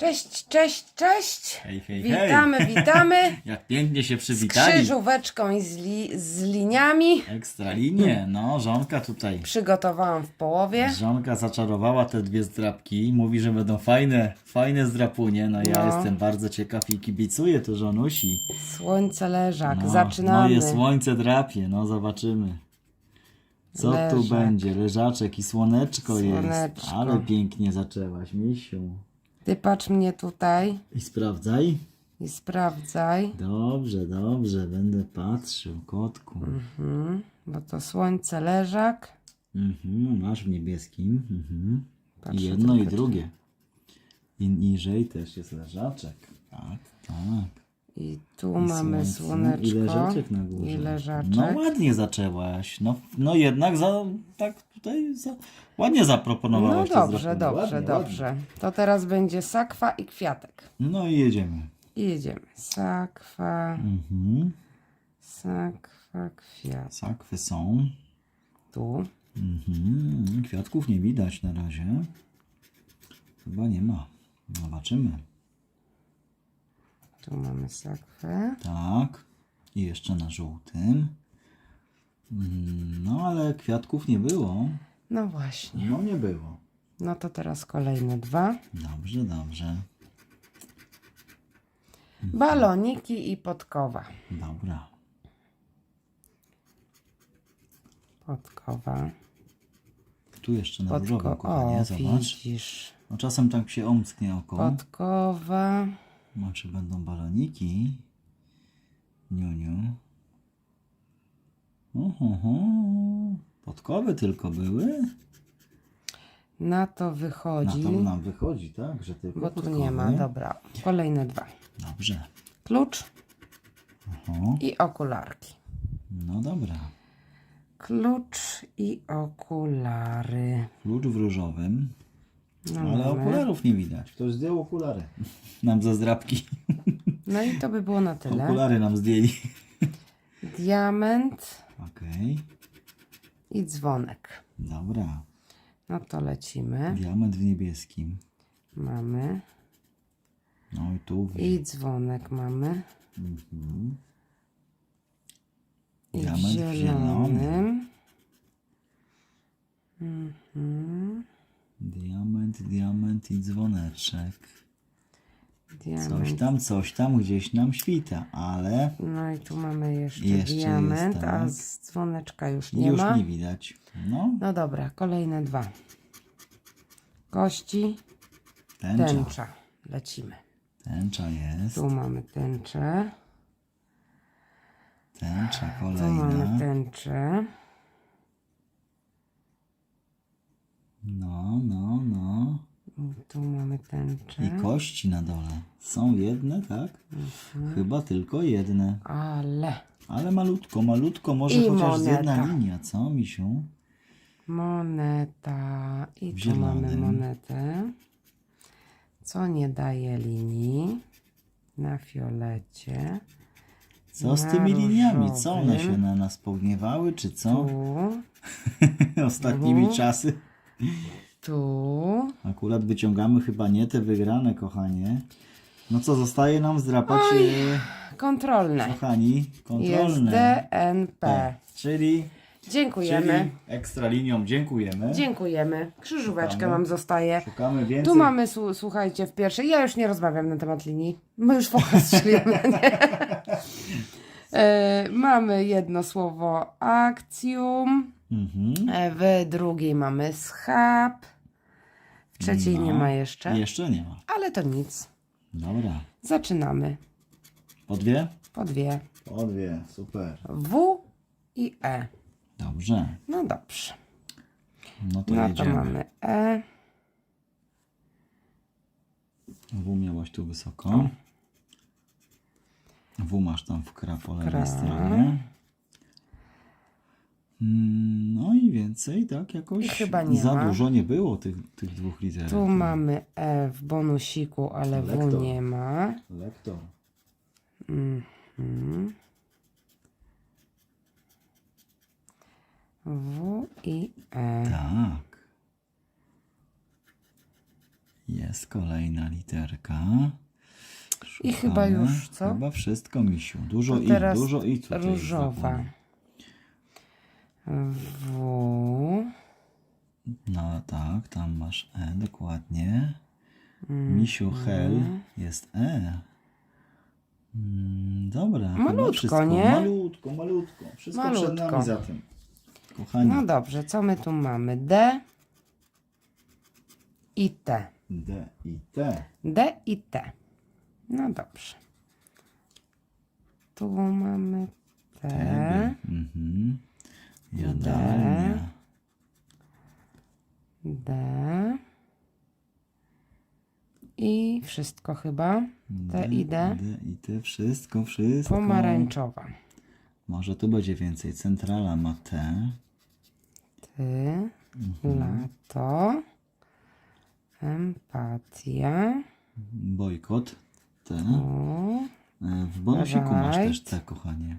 Cześć, cześć, cześć. Hej, hej, Witamy, hej. witamy. Jak pięknie się Z przywitali. krzyżóweczką i z, li, z liniami. Ekstra linie. No, żonka tutaj. Przygotowałam w połowie. Żonka zaczarowała te dwie zdrapki. Mówi, że będą fajne, fajne zdrapunie. No ja No. jestem bardzo ciekaw i kibicuję tu żonusi. Słońce leżak. No, Zaczynamy. Moje słońce drapie. No, zobaczymy. Co tu Leżak. będzie? Leżaczek i słoneczko, jest. Słoneczko. Ale pięknie zaczęłaś, misiu. Ty patrz mnie tutaj I sprawdzaj. i sprawdzaj. Dobrze, dobrze. Będę patrzył, kotku. Mhm, bo to słońce leżak. Mhm, masz w niebieskim. Mhm. Patrzę I jedno i tylko, drugie. I niżej też jest leżaczek. Tak, tak. I tu I mamy słońce, słoneczko. I leżaczek na górze. I leżaczek. No ładnie zaczęłaś. No, no jednak za, tak tutaj za, ładnie No zaproponowałaś. te dobrze, dobrze, Ładnie, dobrze. To teraz będzie sakwa i kwiatek. ładnie. No i jedziemy. I jedziemy. Sakwa, Mhm. sakwa, kwiat. Sakwy są. Tu. Mhm. Kwiatków nie widać na razie. Chyba nie ma. Zobaczymy. Tu mamy sakwę. Tak. I jeszcze na żółtym. Mm, No ale kwiatków nie było. No właśnie. No nie było. No to teraz kolejne dwa. Dobrze, dobrze. Baloniki i podkowa. Dobra. Podkowa. Tu jeszcze na różowym, Podko kochanie, o, zobacz. widzisz. No czasem tak się omsknie oko. Podkowa. No czy będą baloniki? Niuniu. Oho, Podkowy tylko były? Na to Na wychodzi. to nam wychodzi, tak? Że tylko Bo tu podkowy. nie ma. Dobra. Kolejne dwa. Dobrze. Klucz Oho. i okularki. No dobra. Klucz i okulary. Klucz w różowym. No, Ale mamy. okularów nie widać. Ktoś zdjął okulary. Nam za zdrapki. no i to by było na tyle. Okulary nam zdjęli. Diament Okej. i dzwonek. Dobra. No to lecimy. Diament w niebieskim. Mamy. No i tu. I dzwonek mamy. Mhm. I w Diament w zielonym. zielonym. Mhm. Diament, diament i dzwoneczek. Coś Diament. tam, coś tam gdzieś nam świta, ale No i tu mamy jeszcze, Jeszcze diament, jest, a tak. z dzwoneczka już nie już ma. nie widać. No, No dobra, kolejne dwa. Kości, tęcza. tęcza. Lecimy. Tęcza jest. Tu mamy tęczę. Tęcza Tu mamy kolejna. tęczę. No, no, no. Tu. I kości na dole. Są jedne, tak? Mhm. Chyba tylko jedne. Ale Ale malutko, malutko, może I chociaż z jedna moneta. linia, co, misiu? moneta. I tu mamy monetę. Co nie daje linii. Na fiolecie. Co z tymi liniami? Co one się na nas pogniewały, czy co? Tu. Ostatnimi Mhm. czasy. Tu. Akurat wyciągamy chyba nie te wygrane, kochanie. No co, zostaje nam zdrapać, e, Kontrolne. kochani, Jest kontrolne. DNP. O, czyli, Dziękujemy. czyli ekstra linią dziękujemy. Dziękujemy. Krzyżóweczkę Szukamy. mam zostaje. Szukamy więcej. Tu mamy, słu- słuchajcie, w pierwszej. Ja już nie rozmawiam na temat linii. My już fokus strzelimy. nie? E, mamy jedno słowo akcjum. Mhm. E, W drugiej mamy schab. W trzeciej No. nie ma jeszcze. Jeszcze nie ma. Ale to nic. Dobra. Zaczynamy. Po dwie? Po dwie. Po dwie, super. W i E. Dobrze. No dobrze. No to No to jedziemy. mamy E. W miałaś tu wysoko. W masz tam w kra po lewej Kra. stronie. Mm, No i więcej, tak jakoś chyba nie za ma. dużo nie było tych, tych dwóch liter. Tu mamy E w bonusiku, ale W Lektor. nie ma. Lektor. Mhm. W i E. Tak. Jest kolejna literka. I chyba Szukamy. już, co? Chyba wszystko, misiu. Dużo To i, teraz dużo i tutaj. różowa. zakładam. W. No tak, tam masz E, dokładnie. Mm, Misiu Hel jest E. Mm, dobra. chyba Malutko, wszystko. nie? Malutko, malutko. Wszystko przed Malutko. nami za tym. Kochani, No dobrze, co my tu mamy? D i T. D i T. D i T. No dobrze. Tu mamy T. Mhm. Jadalnia. D. I wszystko chyba. T i D. D i T. Wszystko, wszystko. Pomarańczowa. Może tu będzie więcej. Centrala ma T. Ty. Lato. Empatia. Bojkot. T. O. E, W bonusiku masz też T, kochanie.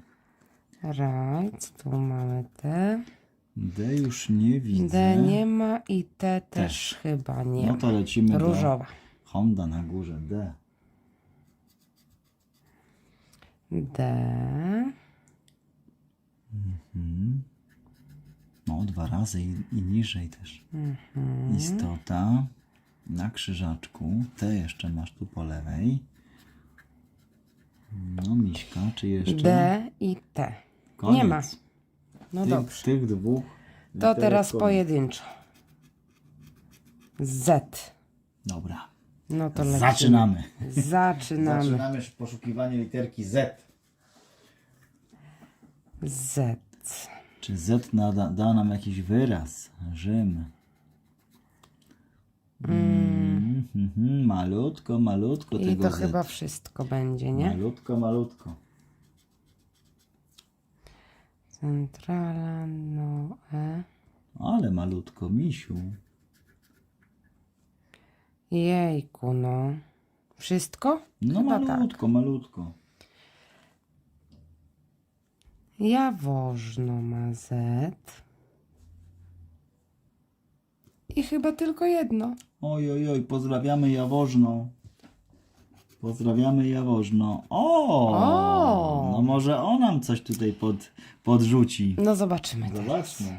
Right. Tu mamy T. D już nie widzę. D nie ma i T też, Też. chyba nie No ma. to lecimy Różowa. do Honda na górze. D. D. No, dwa razy i, i niżej też. Istota na krzyżaczku. T jeszcze masz tu po lewej. No, Miśka, czy jeszcze? D i T. Koniec. Nie ma. No tych, dobrze. Tych dwóch. To teraz koniec. pojedynczo. Z. Dobra. No to lecimy. Zaczynamy. Zaczynamy. Zaczynamy poszukiwanie literki Z. Z. Czy Z nada, da nam jakiś wyraz? Rzym. Mm. mhm, malutko, malutko I tego to Z. chyba wszystko będzie, nie? Malutko, malutko. Centrala, no, E. Ale malutko, misiu. Jejku, no. Wszystko? No Chyba tak. malutko, malutko. Jawożno ma Z. I chyba tylko jedno. Oj, oj, oj, pozdrawiamy Jawożno. Pozdrawiamy Jawożno. O! O! No może on nam coś tutaj pod, podrzuci. No zobaczymy teraz. Zobaczmy.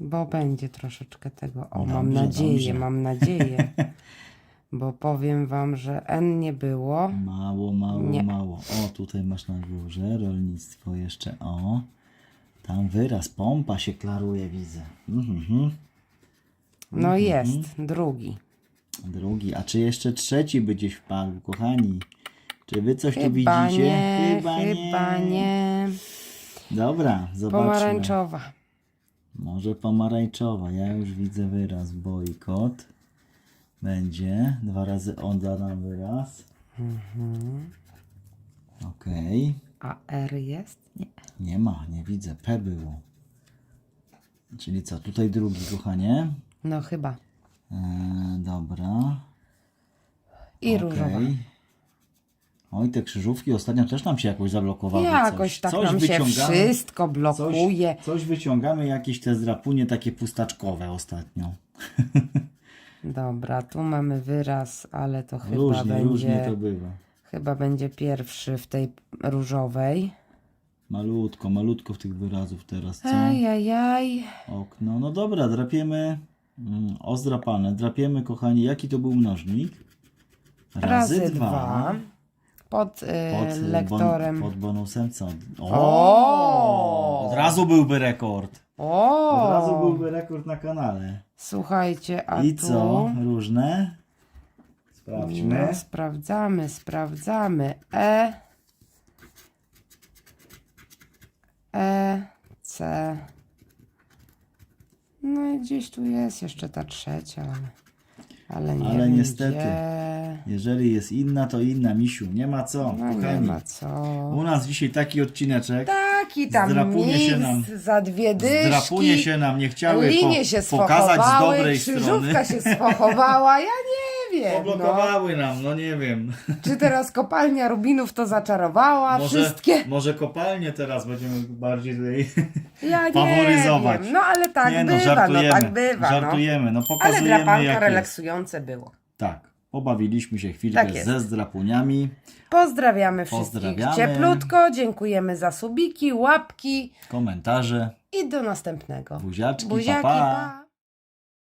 Bo będzie troszeczkę tego. O, Dobrze, mam nadzieję, dobrze. mam nadzieję. Bo powiem wam, że N nie było. Mało, mało, Nie. mało. O, tutaj masz na górze rolnictwo jeszcze. O, tam wyraz, pompa się klaruje, widzę. Mhm. No jest, drugi. Drugi, a czy jeszcze trzeci by gdzieś wpadł, kochani? Czy wy coś tu Chyba widzicie? nie, chyba nie. Dobra, zobaczmy. Pomarańczowa. Może pomarańczowa. Ja już widzę wyraz. Bojkot. Będzie. Dwa razy on da nam wyraz. Mhm. Okej. A R jest? Nie. Nie ma, nie widzę. P było. Czyli co? Tutaj drugi, kochanie. No chyba. Eee, dobra. I Okej. różowa. Oj, te krzyżówki ostatnio też nam się jakoś zablokowały. Jakoś coś. tak coś nam się wszystko Coś, blokuje. coś wyciągamy, jakieś te zdrapunie takie pustaczkowe ostatnio. Dobra, tu mamy wyraz, ale to chyba Różnie, różnie będzie. to bywa. Chyba będzie pierwszy w tej różowej. Malutko, malutko w tych wyrazów teraz, co? Ajajaj. Okno. No dobra, drapiemy. Mm, o zdrapane. Drapiemy, kochani, jaki to był mnożnik? Razy dwa. Pod, y, Pod, y, lektorem. Bon, pod bonusem co? O! O! Od razu byłby rekord. O! Od razu byłby rekord na kanale. Słuchajcie, a I tu... co? Różne? Sprawdźmy. No, sprawdzamy, sprawdzamy. E. E. C. No i gdzieś tu jest jeszcze ta trzecia, ale, ale nie Ale wiem niestety. Gdzie. Jeżeli jest inna, to inna, misiu. Nie ma co, No nie kochani. ma co. U nas dzisiaj taki odcineczek. Taki tam Zdrapunie się mix nam- za dwie dyszki. Zdrapunie się nam nie chciały Linie po, się pokazać z sfochowały, dobrej krzyżówka strony. się sfochowała, ja nie wiem. No. Poblokowały nam, no nie wiem. Czy teraz kopalnia Rubinów to zaczarowała? Może, Wszystkie? może kopalnie teraz będziemy bardziej tutaj Ja nie faworyzować. wiem. No ale tak nie, no, bywa, żartujemy, no tak bywa. Żartujemy, no No. Ale pokazujemy drapanka jak jest. relaksujące było. Tak, pobawiliśmy się chwilkę Tak jest. ze zdrapuniami. Pozdrawiamy wszystkich Pozdrawiamy. cieplutko, dziękujemy za subiki, łapki Komentarze, i do następnego. buziaczki, Buziaki, pa. pa.